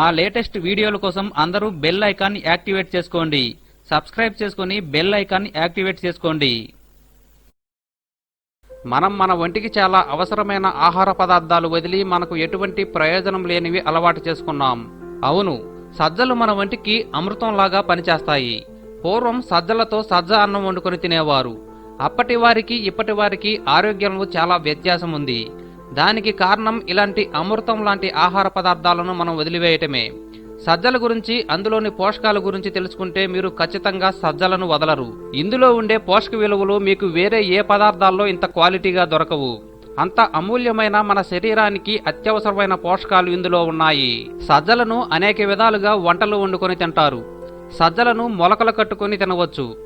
మా లేటెస్ట్ వీడియోల కోసం అందరూ బెల్ ఐకాన్ యాక్టివేట్ చేసుకోండి. సబ్స్క్రైబ్ చేసుకుని బెల్ ఐకాన్ యాక్టివేట్ చేసుకోండి. మనం మన ఒంటికి చాలా అవసరమైన ఆహార పదార్థాలు వదిలి మనకు ఎటువంటి ప్రయోజనం లేనివి అలవాటు చేసుకున్నాం. అవును సజ్జలు మన ఒంటికి అమృతంలాగా పనిచేస్తాయి. పూర్వం సజ్జలతో సజ్జ అన్నం వండుకొని తినేవారు. అప్పటి వారికి ఇప్పటి వారికి ఆరోగ్యంలో చాలా వ్యత్యాసం ఉంది దానికి కారణం ఇలాంటి అమృతం లాంటి ఆహార పదార్థాలను మనం వదిలివేయటమే. సజ్జల గురించి అందులోని పోషకాల గురించి తెలుసుకుంటే మీరు ఖచ్చితంగా సజ్జలను వదలరు. ఇందులో ఉండే పోషక విలువలు మీకు వేరే ఏ పదార్థాల్లో ఇంత క్వాలిటీగా దొరకవు. అంత అమూల్యమైన మన శరీరానికి అత్యవసరమైన పోషకాలు ఇందులో ఉన్నాయి. సజ్జలను అనేక విధాలుగా వంటలు వండుకొని తింటారు. సజ్జలను మొలకలు కట్టుకొని తినవచ్చు.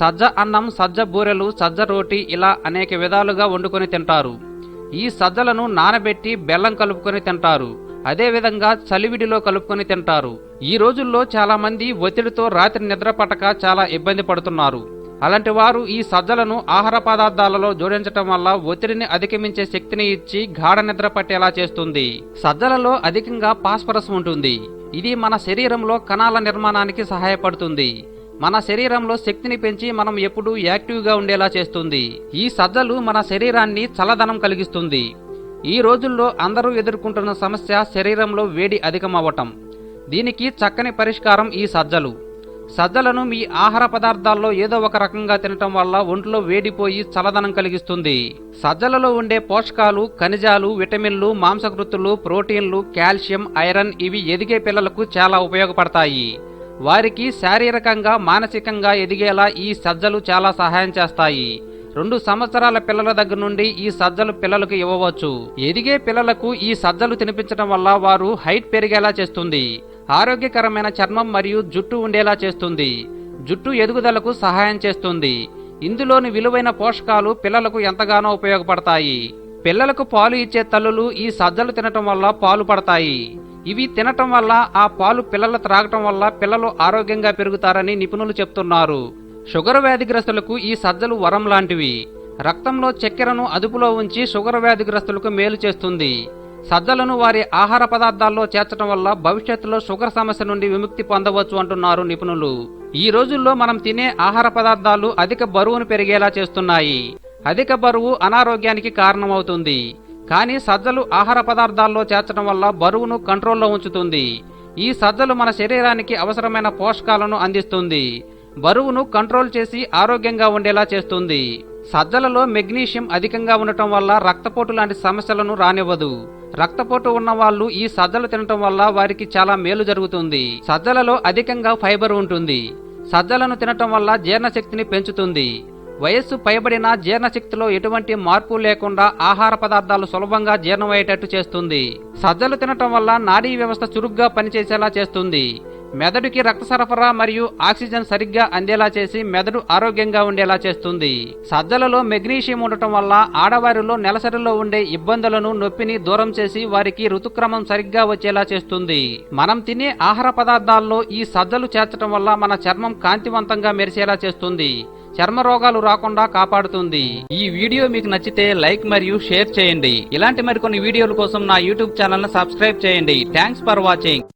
సజ్జ అన్నం సజ్జ బూరెలు సజ్జ రోటి ఇలా అనేక విధాలుగా వండుకొని తింటారు. ఈ సజ్జలను నానబెట్టి బెల్లం కలుపుకొని తింటారు. అదేవిధంగా చలివిడిలో కలుపుకొని తింటారు. ఈ రోజుల్లో చాలా మంది ఒత్తిడితో రాత్రి నిద్ర పట్టక చాలా ఇబ్బంది పడుతున్నారు. అలాంటి వారు ఈ సజ్జలను ఆహార పదార్థాలలో జోడించటం వల్ల ఒత్తిడిని అధిగమించే శక్తిని ఇచ్చి గాఢ నిద్ర పట్టేలా చేస్తుంది. సజ్జలలో అధికంగా పాస్పరస్ ఉంటుంది. ఇది మన శరీరంలో కణాల నిర్మాణానికి సహాయపడుతుంది. మన శరీరంలో శక్తిని పెంచి మనం ఎప్పుడూ యాక్టివ్గా ఉండేలా చేస్తుంది. ఈ సజ్జలు మన శరీరాన్ని చల్లదనం కలిగిస్తుంది. ఈ రోజుల్లో అందరూ ఎదుర్కొంటున్న సమస్య శరీరంలో వేడి అధికమవ్వటం. దీనికి చక్కని పరిష్కారం ఈ సజ్జలు. సజ్జలను మీ ఆహార పదార్థాల్లో ఏదో ఒక రకంగా తినటం వల్ల ఒంట్లో వేడిపోయి చల్లదనం కలిగిస్తుంది. సజ్జలలో ఉండే పోషకాలు ఖనిజాలు విటమిన్లు మాంసకృతులు ప్రోటీన్లు కాల్షియం ఐరన్ ఇవి ఎదిగే పిల్లలకు చాలా ఉపయోగపడతాయి. వారికి శారీరకంగా మానసికంగా ఎదిగేలా ఈ సజ్జలు చాలా సహాయం చేస్తాయి. రెండు సంవత్సరాల పిల్లల దగ్గర నుండి ఈ సజ్జలు పిల్లలకు ఇవ్వవచ్చు. ఎదిగే పిల్లలకు ఈ సజ్జలు తినిపించడం వల్ల వారు హైట్ పెరిగేలా చేస్తుంది. ఆరోగ్యకరమైన చర్మం మరియు జుట్టు ఉండేలా చేస్తుంది. జుట్టు ఎదుగుదలకు సహాయం చేస్తుంది. ఇందులోని విలువైన పోషకాలు పిల్లలకు ఎంతగానో ఉపయోగపడతాయి. పిల్లలకు పాలు ఇచ్చే తల్లులు ఈ సజ్జలు తినటం వల్ల పాలు పడతాయి. ఇవి తినటం వల్ల ఆ పాలు పిల్లలు త్రాగటం వల్ల పిల్లలు ఆరోగ్యంగా పెరుగుతారని నిపుణులు చెప్తున్నారు. షుగర్ వ్యాధిగ్రస్తులకు ఈ సజ్జలు వరం లాంటివి. రక్తంలో చక్కెరను అదుపులో ఉంచి షుగర్ వ్యాధిగ్రస్తులకు మేలు చేస్తుంది. సజ్జలను వారి ఆహార పదార్థాల్లో చేర్చడం వల్ల భవిష్యత్తులో షుగర్ సమస్య నుండి విముక్తి పొందవచ్చు అంటున్నారు నిపుణులు. ఈ రోజుల్లో మనం తినే ఆహార పదార్థాలు అధిక బరువును పెరిగేలా చేస్తున్నాయి. అధిక బరువు అనారోగ్యానికి కారణమవుతుంది. కానీ సజ్జలు ఆహార పదార్థాల్లో చేర్చడం వల్ల బరువును కంట్రోల్లో ఉంచుతుంది. ఈ సజ్జలు మన శరీరానికి అవసరమైన పోషకాలను అందిస్తుంది. బరువును కంట్రోల్ చేసి ఆరోగ్యంగా ఉండేలా చేస్తుంది. సజ్జలలో మెగ్నీషియం అధికంగా ఉండటం వల్ల రక్తపోటు లాంటి సమస్యలను రానివ్వదు. రక్తపోటు ఉన్న వాళ్ళు ఈ సజ్జలు తినటం వల్ల వారికి చాలా మేలు జరుగుతుంది. సజ్జలలో అధికంగా ఫైబర్ ఉంటుంది. సజ్జలను తినటం వల్ల జీర్ణశక్తిని పెంచుతుంది. వయస్సు పైబడిన జీర్ణశక్తిలో ఎటువంటి మార్పు లేకుండా ఆహార పదార్థాలు సులభంగా జీర్ణమయ్యేటట్టు చేస్తుంది. సజ్జలు తినటం వల్ల నాడీ వ్యవస్థ చురుగ్గా పనిచేసేలా చేస్తుంది. మెదడుకి రక్త సరఫరా మరియు ఆక్సిజన్ సరిగ్గా అందేలా చేసి మెదడు ఆరోగ్యంగా ఉండేలా చేస్తుంది. సజ్జలలో మెగ్నీషియం ఉండటం వల్ల ఆడవారిలో నెలసరిలో ఉండే ఇబ్బందులను నొప్పిని దూరం చేసి వారికి ఋతుక్రమం సరిగ్గా వచ్చేలా చేస్తుంది. మనం తినే ఆహార పదార్థాల్లో ఈ సజ్జలు చేర్చడం వల్ల మన చర్మం కాంతివంతంగా మెరిసేలా చేస్తుంది. చర్మ రోగాలు రాకుండా కాపాడుతుంది. ఈ వీడియో మీకు నచ్చితే లైక్ మరియు షేర్ చేయండి. ఇలాంటి మరికొన్ని వీడియోల కోసం నా యూట్యూబ్ ఛానల్ సబ్స్క్రైబ్ చేయండి. Thanks for watching